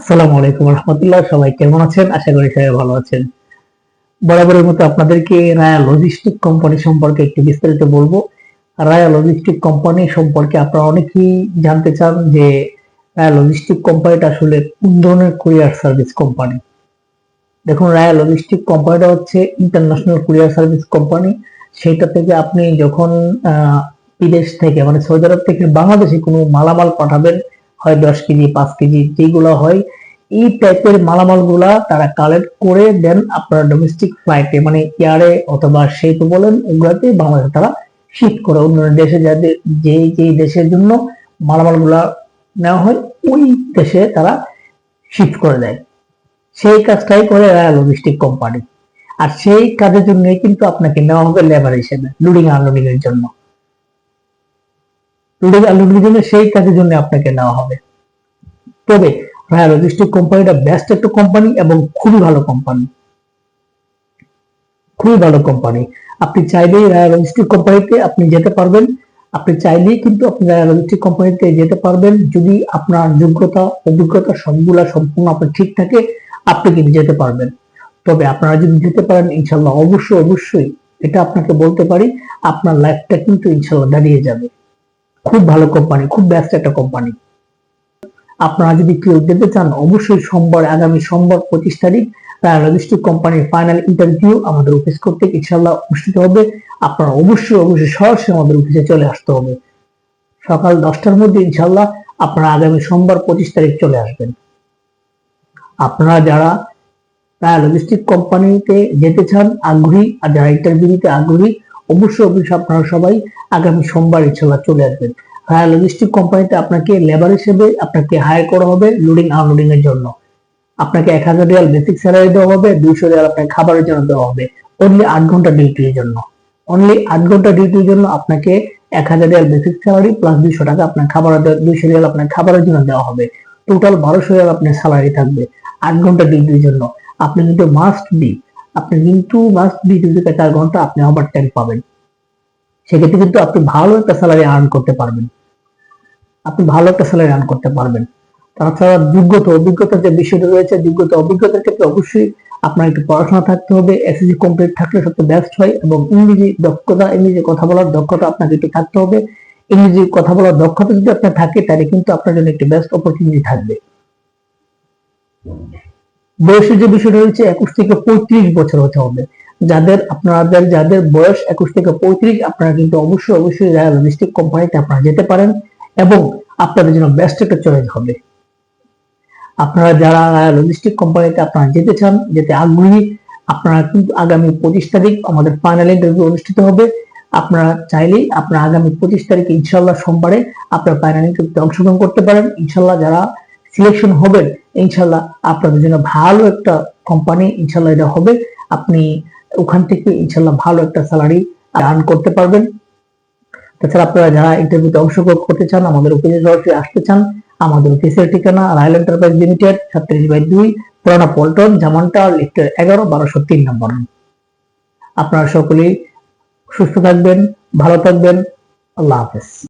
আসসালামু আলাইকুম রহমতুল্লাহ। সবাই কেমন আছেন? আশা করি সবাই ভালো আছেন। বরাবরের মতো আপনাদেরকে রায়া লজিস্টিক কোম্পানি সম্পর্কে একটু বিস্তারিত বলব। রায়া লজিস্টিক কোম্পানি সম্পর্কে আপনারা অনেকেই জানতে চান যে রায়া লজিস্টিক কোম্পানিটা আসলে কোন ধরনের কুরিয়ার সার্ভিস কোম্পানি দেখুন, রায়া লজিস্টিক কোম্পানিটা হচ্ছে ইন্টারন্যাশনাল কুরিয়ার সার্ভিস কোম্পানি সেটা থেকে আপনি যখন বিদেশ থেকে মানে সৌদি আরব থেকে বাংলাদেশে কোনো মালামাল পাঠাবেন হয় দশ কেজি, পাঁচ কেজি যেগুলো হয়, এই টাইপের মালামালগুলা তারা কালেক্ট করে দেন আপনার ডোমেস্টিক ফ্লাইটে মানে এয়ারে অথবা সেতু বলেন, ওগুলাতে বাংলাদেশে তারা শিফট করে। অন্য দেশে যাদের যে যে দেশের জন্য মালামালগুলা নেওয়া হয়, ওই দেশে তারা শিফট করে দেয়। সেই কাজটাই করে লজিস্টিক কোম্পানি আর সেই কাজের জন্যই কিন্তু আপনাকে নেওয়া হবে লেবার হিসেবে লোডিং আনলোডিং এর জন্য। লোডিং আনলোডিং এর জন্য সেই কাজের জন্য আপনাকে নেওয়া হবে। তবে রায়া লজিস্টিক কোম্পানিটা বেস্ট একটা কোম্পানি এবং খুবই ভালো কোম্পানি খুবই ভালো কোম্পানি আপনি চাইলেই রায়া লজিস্টিক কোম্পানিতে আপনি যেতে পারবেন। আপনি চাইলেই কিন্তু আপনি রায়া লজিস্টিক কোম্পানিতে যেতে পারবেন। যদি আপনার যোগ্যতা, অভিজ্ঞতা সবগুলা সম্পূর্ণ আপনার ঠিক থাকে, আপনি কিন্তু যেতে পারবেন। তবে আপনারা যদি যেতে পারেন ইনশাল্লাহ অবশ্যই অবশ্যই এটা আপনাকে বলতে পারি, আপনার লাইফটা কিন্তু ইনশাল্লাহ দাঁড়িয়ে যাবে। খুব ভালো কোম্পানি খুব ব্যস্ত একটা কোম্পানি আপনারা যদি কেউ যেতে চান, অবশ্যই সোমবার, আগামী সোমবার পঁচিশ তারিখ লজিস্টিক কোম্পানির ফাইনাল ইন্টারভিউ আমাদের অফিস করতে ইনশাল্লাহ অনুষ্ঠিত হবে। আপনারা অবশ্যই অবশ্যই সরাসরি আমাদের অফিসে চলে আসতে হবে। সকাল দশটার মধ্যে ইনশাল্লাহ আপনারা আগামী সোমবার পঁচিশ তারিখ চলে আসবেন। আপনারা যারা লজিস্টিক কোম্পানিতে যেতে চান, আগ্রহী, আর যারা ইন্টারভিউ দিতে আগ্রহী অবশ্যই অবশ্যই আপনারা সবাই আগামী সোমবার ইনশাল্লাহ চলে আসবেন। হায়ার লজিস্টিক কোম্পানিতে আপনাকে লেবার হিসেবে আপনাকে হায়ার করা হবে লোডিং আনলোডিং এর জন্য। আপনাকে এক হাজার রিয়াল বেসিক স্যালারি দেওয়া হবে, দুইশো রিয়াল আপনাকে খাবারের জন্য দেওয়া হবে। অনলি আট ঘণ্টা ডিউটির জন্য। অনলি আট ঘণ্টা ডিউটির জন্য আপনাকে এক হাজার রিয়াল বেসিক স্যালারি প্লাস দুইশো টাকা আপনার খাবার, দুইশো রিয়াল আপনার খাবারের জন্য দেওয়া হবে। টোটাল বারোশো রিয়াল আপনার স্যালারি থাকবে আট ঘণ্টা ডিউটির জন্য। আপনি কিন্তু মাস্ট বি আপনি কিন্তু মাস্ট বি দুই থেকে চার ঘণ্টা আপনি ওভার টাইম পাবেন। সেক্ষেত্রে কিন্তু আপনি ভালো একটা স্যালারি আর্ন করতে পারবেন। আপনি ভালো একটা স্যালারি আর্ন করতে পারবেন। তাছাড়া যোগ্যতা, অভিজ্ঞতার যে বিষয়টা রয়েছে, যোগ্যতা, অভিজ্ঞতার ক্ষেত্রে অবশ্যই আপনার একটু পড়াশোনা থাকতে হবে এসএসসি কমপ্লিট থাকলে সবচেয়ে বেস্ট হয় এবং ইংরেজি দক্ষতা, ইংরেজি কথা বলার দক্ষতা আপনাকে একটু থাকতে হবে। ইংরেজি কথা বলার দক্ষতা যদি আপনার থাকে, তাহলে কিন্তু আপনার জন্য একটি বেস্ট অপরচুনিটি থাকবে। বয়সের যে বিষয়টা রয়েছে, একুশ থেকে পঁয়ত্রিশ বছর হতে হবে। যাদের আপনাদের, যাদের বয়স একুশ থেকে পঁয়ত্রিশ, আপনারা কিন্তু অবশ্যই অবশ্যই রায়া লজিস্টিক কোম্পানিতে আপনারা যেতে পারেন এবং আপনাদের জন্য বেস্ট একটা চয়েস হবে। আপনারা যারা রায়া লজিস্টিক কোম্পানিতে আপনারা যেতে চান, যেতে আগ্রহী, আপনারা কিন্তু আগামী পঁচিশ তারিখ আমাদের ফাইনাল ইন্টারভিউ অনুষ্ঠিত হবে। আপনারা চাইলেই আপনারা আগামী পঁচিশ তারিখে ইনশাল্লাহ সোমবারে আপনার ফাইনাল ইন্টারভিউতে অংশগ্রহণ করতে পারেন। ইনশাল্লাহ যারা সিলেকশন হবেন ইনশাল্লাহ আপনাদের জন্য ভালো একটা কোম্পানি ইনশাল্লাহ এটা হবে। আপনি ওখান থেকে ইনশাল্লাহ ভালো একটা স্যালারি আর্ন করতে পারবেন। তাছাড়া আপনারা যারা ইন্টারভিউতে অংশগ্রহণ করতে চান, আমাদের অফিসে সরাসরি আসতে চান, আমাদের অফিসের ঠিকানা রায়ল এন্টারপ্রাইজ লিমিটেড সাতত্রিশ বাই দুই, পুরানা পল্টন জামানটা লিফটের এগারো, বারোশো তিন নম্বর। আপনারা সকলেই সুস্থ থাকবেন, ভালো থাকবেন। আল্লাহ হাফেজ।